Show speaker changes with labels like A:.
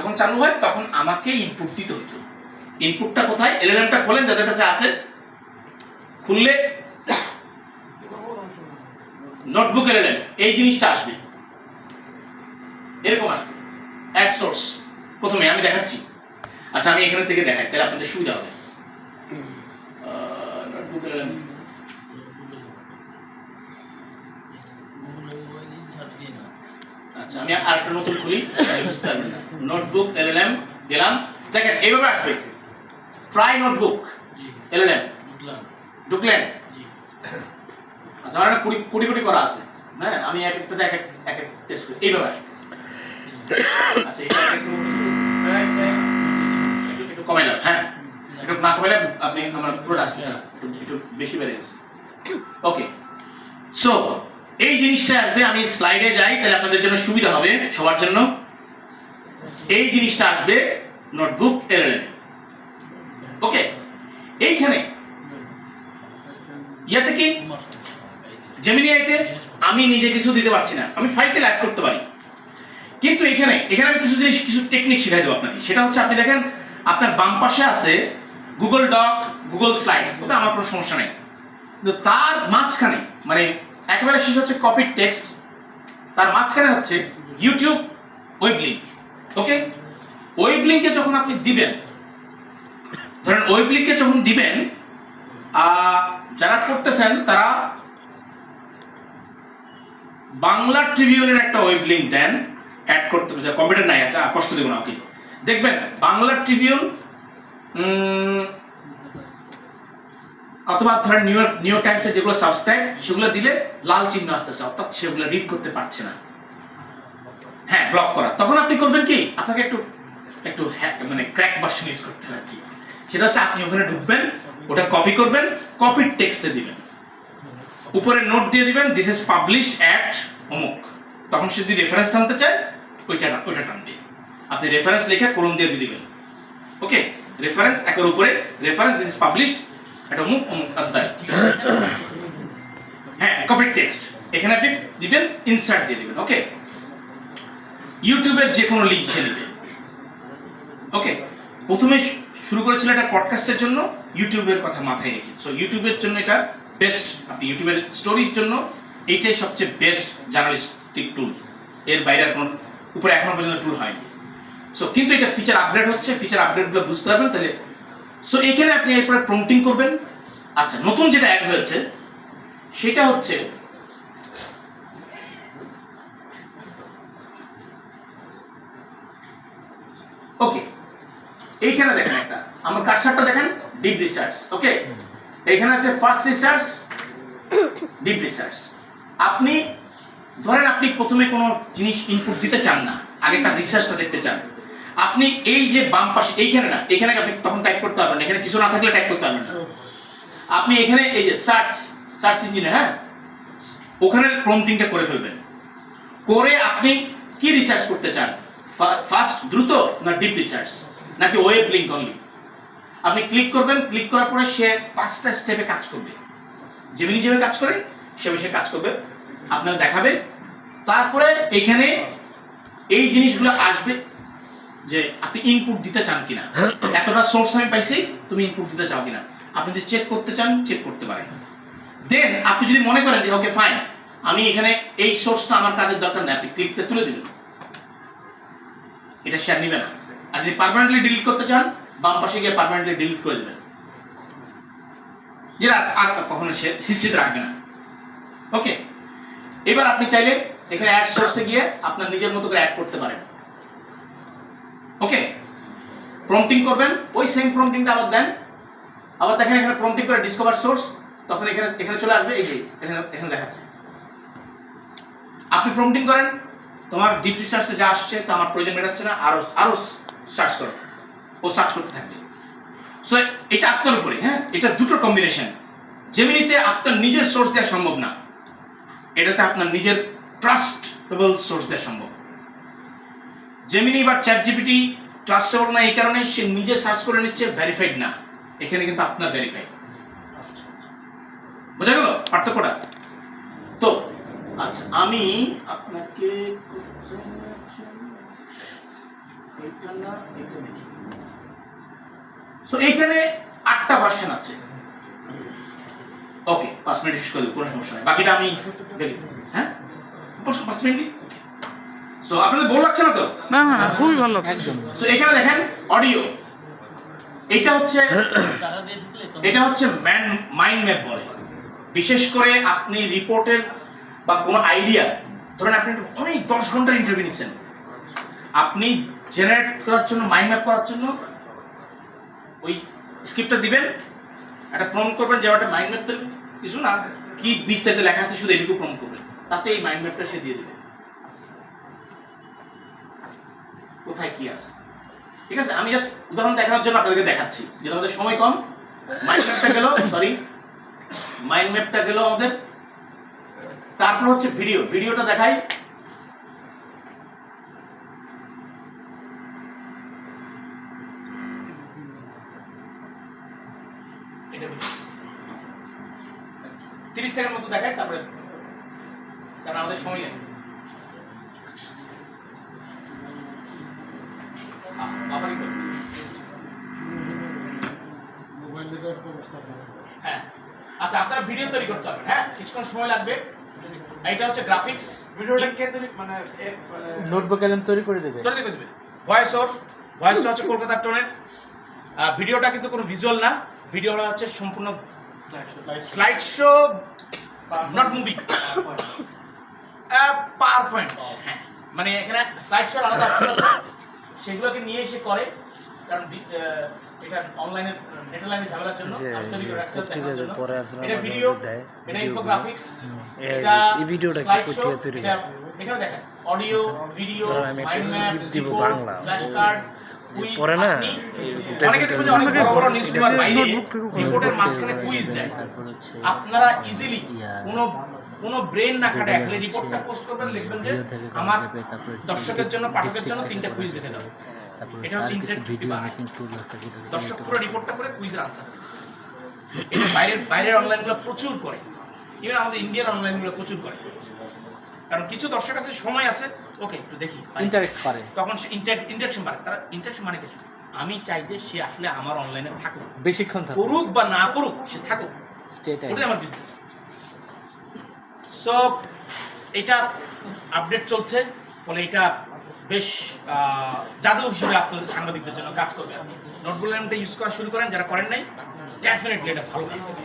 A: যখন চালু হয় তখন আমাকে ইনপুট দিতে হতো। ইনপুটটা কোথায়? এলএলএমটা খোলেন যাদের কাছে আছে। খুললে নোটবুক এলএলএম এই জিনিসটা আসবে। এরকম আসবে। অ্যাড সোর্স প্রথমে আমি দেখাচ্ছি। আচ্ছা আমি এখান থেকে দেখাই তাহলে আপনাদের সুবিধা হবে। নোটবুক এলএলএম আচ্ছা আমি আরেকটা নতুন খুলি বুঝতে পারবেন না। নোটবুক এলএলএম গেলাম দেখেন, এইভাবে আসবে। ট্রাই নোটবুক এলএলএম ঢুকলেন আচ্ছা আমার একটা কুড়ি কুড়ি কোটি করা আছে। হ্যাঁ আমি এক একটাতে এক এক এক এক টেস্ট করি। এইভাবে আসবে। আচ্ছা এটা একটু, একটু- একটু দাও হ্যাঁ একটু না কমাইলে আপনি আমার পুরো আসছে না একটু একটু বেশি বেড়ে গেছে। ওকে সো এই জিনিসটা আসবে, আমি স্লাইডে যাই, তাহলে আপনাদের জন্য সুবিধা হবে সবার জন্য। এই জিনিসটা আসবে নোটবুক এলএলএম ওকে এইখানে, ইয়াতে কি? জেমিনি আইতে আমি নিজে কিছু দিতে পারছি না, আমি ফাইলকে অ্যাড করতে পারি। কিন্তু এখানে এখানে আমি কিছু জিনিস, কিছু টেকনিক শেখাই দেবো আপনাকে। সেটা হচ্ছে আপনি দেখেন, আপনার বাম পাশে আছে গুগল ডক গুগল স্লাইডস ওটা আমার কোনো সমস্যা নেই। কিন্তু তার মাঝখানে মানে একেবারে শেষ হচ্ছে কপি টেক্সট তার মাঝখানে হচ্ছে YouTube web link okay web লিঙ্কে যখন আপনি দিবেন, ধরেন ওয়েব লিঙ্কে যখন দিবেন যারা করতেছেন তারা বাংলা ট্রিবিউনের একটা ওয়েব লিঙ্ক দেন অ্যাড করতে কম্পিউটার নাই আচ্ছা কষ্ট দেবো না ওকে দেখবেন, বাংলা ট্রিবিউন অথবা ধরেন নিউ ইয়র্ক নিউ ইয়র্ক টাইমসের যেগুলো সাবস্ক্রাইব সেগুলো দিলে লাল চিহ্ন আসতেছে, অর্থাৎ সেগুলো রিড করতে পারছে না। হ্যাঁ ব্লক করা। তখন আপনি করবেন কি? আপনাকে একটু একটু মানে ক্র্যাক ভার্সন ইউজ করতে হবে কি। সেটা হচ্ছে আপনি ওখানে ঢুকবেন, ওটা কপি করবেন কপি টেক্সটে দিবেন। উপরে নোট দিয়ে দিবেন দিস ইজ পাবলিশড অ্যাট অমুক। তখন সে যদি রেফারেন্স টানতে চায়, ওইটা ওইটা টানবে আপনি রেফারেন্স লিখে কলম দিয়ে দিয়ে দিবেন। ওকে রেফারেন্স একের উপরে রেফারেন্স দিস ইজ পাবলিশড এটা অমুক অমুক তারিখ ঠিক আছে? হ্যাঁ কপি টেক্সট এখানে আপনি দিবেন ইনসার্ট দিয়ে দিবেন ওকে ইউটিউবের যে কোনো লিঙ্ক সে দিবে ওকে প্রথমে শুরু করেছিল একটা পডকাস্টের জন্য ইউটিউবের কথা মাথায় রেখে। সো ইউটিউবের জন্য এটা বেস্ট আপনি ইউটিউবের স্টোরির জন্য এইটাই সবচেয়ে বেস্ট জার্নালিস্টিক টুল এর বাইরে আর কোনো, উপরে এখনও পর্যন্ত টুল হয়নি। সো কিন্তু এটা ফিচার আপগ্রেড হচ্ছে ফিচার আপগ্রেডগুলো বুঝতে পারবেন, তাহলে সো এখানে আপনি এরপরে প্রম্পটিং করবেন। আচ্ছা নতুন যেটা অ্যাড হয়েছে, সেটা হচ্ছে ওকে এইখানে দেখেন একটা। আমার কারসারটা দেখেন ডিপ রিসার্চ ওকে এখানে আছে ফার্স্ট রিসার্চ ডিপ রিসার্চ আপনি, ধরেন আপনি প্রথমে কোনো জিনিস ইনপুট দিতে চান না, আগে তার রিসার্চটা দেখতে চান। আপনি এই যে বাম পাশে, এইখানে না, এখানে আপনি তখন টাইপ করতে পারবেন এখানে কিছু না থাকলে টাইপ করতে পারবেন না। আপনি এখানে এই যে সার্চ সার্চ ইঞ্জিনে হ্যাঁ? ওখানে প্রম্পটিংটা করে ফেলবেন। করে আপনি কি রিসার্চ করতে চান? ফার্স্ট দ্রুত, না ডিপ রিসার্চ নাকি ওয়েব লিঙ্ক অনলি আপনি ক্লিক করবেন ক্লিক করার পরে সে পাঁচটা স্টেপে কাজ করবে। যেমনি যেভাবে কাজ করে, সেভাবে সে কাজ করবে। আপনার দেখাবে। তারপরে এখানে এই জিনিসগুলো আসবে। যে আপনি ইনপুট দিতে চান কিনা। এতটা সোর্স আমি পাইছি, তুমি ইনপুট দিতে চাও কিনা। আপনি যদি চেক করতে চান চেক করতে পারেন। দেন আপনি যদি মনে করেন যে ওকে ফাইন আমি এখানে এই সোর্সটা আমার কাজের দরকার নেই, আপনি ক্লিকটা তুলে দিবেন। এটা শেয়ার নিবে না। আর যদি পার্মানেন্টলি ডিলিট করতে চান, বাম পাশে গিয়ে পার্মানেন্টলি ডিলিট করে দেবেন। যেটা আর কখনো সে হিস্ট্রিতে রাখবে না। ওকে এবার আপনি চাইলে এখানে অ্যাড সোর্সে গিয়ে আপনার নিজের মতো করে অ্যাড করতে পারেন। ওকে প্রম্পটিং করবেন, ওই সেম প্রম্পটিংটা আবার দেন। আবার দেখেন এখানে প্রম্পটিং করে ডিসকভার সোর্স তখন এখানে এখানে চলে আসবে, এই যে, এখানে এখানে দেখাচ্ছে। আপনি প্রম্পটিং করেন, তোমার ডিপ রিসার্চে যা আসছে তা আমার প্রয়োজন মেটাচ্ছে না, আরও আরও সার্চ করো। ও সার্চ করতে থাকবে। সো এটা আপনার উপরে হ্যাঁ? এটা দুটো কম্বিনেশন যেমনিতে আপনার নিজের সোর্স দেওয়া সম্ভব না। এটাতে আপনার নিজের ট্রাস্টেবল সোর্স দেওয়া সম্ভব। জেমিনি বা চ্যাট জিপিটি ট্রাস্টেবল না এই কারণে সে নিজে সার্চ করে নিচ্ছে ভেরিফাইড না। এখানে কিন্তু আপনার ভেরিফাইড বোঝা গেল? পার্থক্যটা? তো আচ্ছা আমি আপনাকে সো এইখানে আটটা ভার্সন আছে। ওকে পাঁচ মিনিট শেষ করে দেবো কোনো সমস্যা নেই। বাকিটা আমি হ্যাঁ? পাঁচ মিনিট সো আপনাদের বল লাগছে না তো?
B: না না খুবই ভালো লাগছে।
C: একদম।
A: সো এখানে দেখেন অডিও এটা হচ্ছে এটা হচ্ছে ম্যান মাইন্ড ম্যাপ বলে। বিশেষ করে আপনি রিপোর্টের বা কোনো আইডিয়া ধরেন আপনি অনেক দশ ঘণ্টার ইন্টারভিউ নিচ্ছেন। আপনি জেনারেট করার জন্য মাইন্ড ম্যাপ করার জন্য ওই স্ক্রিপ্টটা দিবেন একটা প্রম্পট করবেন যে একটা মাইন্ড ম্যাপ তো কিছু না কি বিস্তারিত লেখা আছে শুধু এটুকু প্রম্পট করবেন। তাতে এই মাইন্ড ম্যাপটা সে দিয়ে দেবে। কোথায় কি আছে? ঠিক আছে, আমি জাস্ট উদাহরণ দেখানোর জন্য আপনাদেরকে দেখাচ্ছি। যেহেতু আমাদের সময় কম মাইন্ড ম্যাপটা গেল সরি মাইন্ড ম্যাপটা গেল আমাদের। তারপর হচ্ছে ভিডিও ভিডিওটা দেখাই। তিরিশ সেকেন্ড মতো দেখায় তারপরে কারণ আমাদের সময় নেই। হ্যাঁ আচ্ছা আপনার ভিডিও তৈরি করতে হবে। হ্যাঁ কিছুক্ষণ সময় লাগবে। এটা হচ্ছে গ্রাফিক্স ভিডিওটা কে তৈরি মানে
C: নোটবুক এলএম তৈরি করে দেবে।
A: তৈরি করে দেবে। ভয়েস ওর ভয়েসটা হচ্ছে কলকাতার টোনের ভিডিওটা কিন্তু কোনো ভিজুয়াল না। ভিডিওটা হচ্ছে সম্পূর্ণ slide show not movie PowerPoint হ্যাঁ মানে এখানে স্লাইড শোর আলাদা অপশন আছে। সেগুলোকে নিয়ে এসে করে কারণ এটা অনলাইনে ডেটা লাইনে ঝামেলার জন্য
C: ঠিক আছে। পরে আসলে
A: এটা ভিডিও এটা ইনফোগ্রাফিক্স এটা
C: এই ভিডিওটা কি করতে তৈরি
A: এখানে দেখেন অডিও ভিডিও মাইন্ড ম্যাপ
C: দিব বাংলা।
A: ফ্ল্যাশ কার্ড
C: যে পরে না,
A: অনেকে দেখবেন যে অনেক বড় বড় নিউজ পেপার বাইরে
B: notebook থেকেও করা
A: রিপোর্টের মাঝখানে কুইজ দেয় আপনারা ইজিলি কোনো কোনো ব্রেন না খাটে
C: হচ্ছে
A: রিপোর্টটা পোস্ট করবেন লিখবেন যে আমার দর্শকের জন্য পাঠকের জন্য তিনটা কুইজ লিখে দাও এটা
C: হচ্ছে আছে
A: দর্শক পুরো রিপোর্টটা করে কুইজের আনসার এটা বাইরের বাইরের অনলাইনগুলো প্রচুর করে। ইভেন আমাদের ইন্ডিয়ান অনলাইনগুলো প্রচুর করে। কারণ কিছু দর্শক আছে সময় আছে ওকে একটু দেখি
C: ইন্টারেক্ট করে।
A: তখন সে ইন্টারাকশন তারা ইন্টারাকশন মানে কিছু? আমি চাই যে সে আসলে আমার অনলাইনে থাকুক।
C: বেশিক্ষণ থাকে
A: করুক বা না করুক সে থাকুক।
C: স্টেট
A: ওটাই আমার বিজনেস সো এটা আপডেট চলছে। ফলে এটা বেশ জাদু হিসেবে আপনাদের সাংবাদিকদের জন্য কাজ করবে। নোটগুলো ইউজ করা শুরু করেন যারা করেন নাই ডেফিনেটলি এটা ভালো কাজ। করবে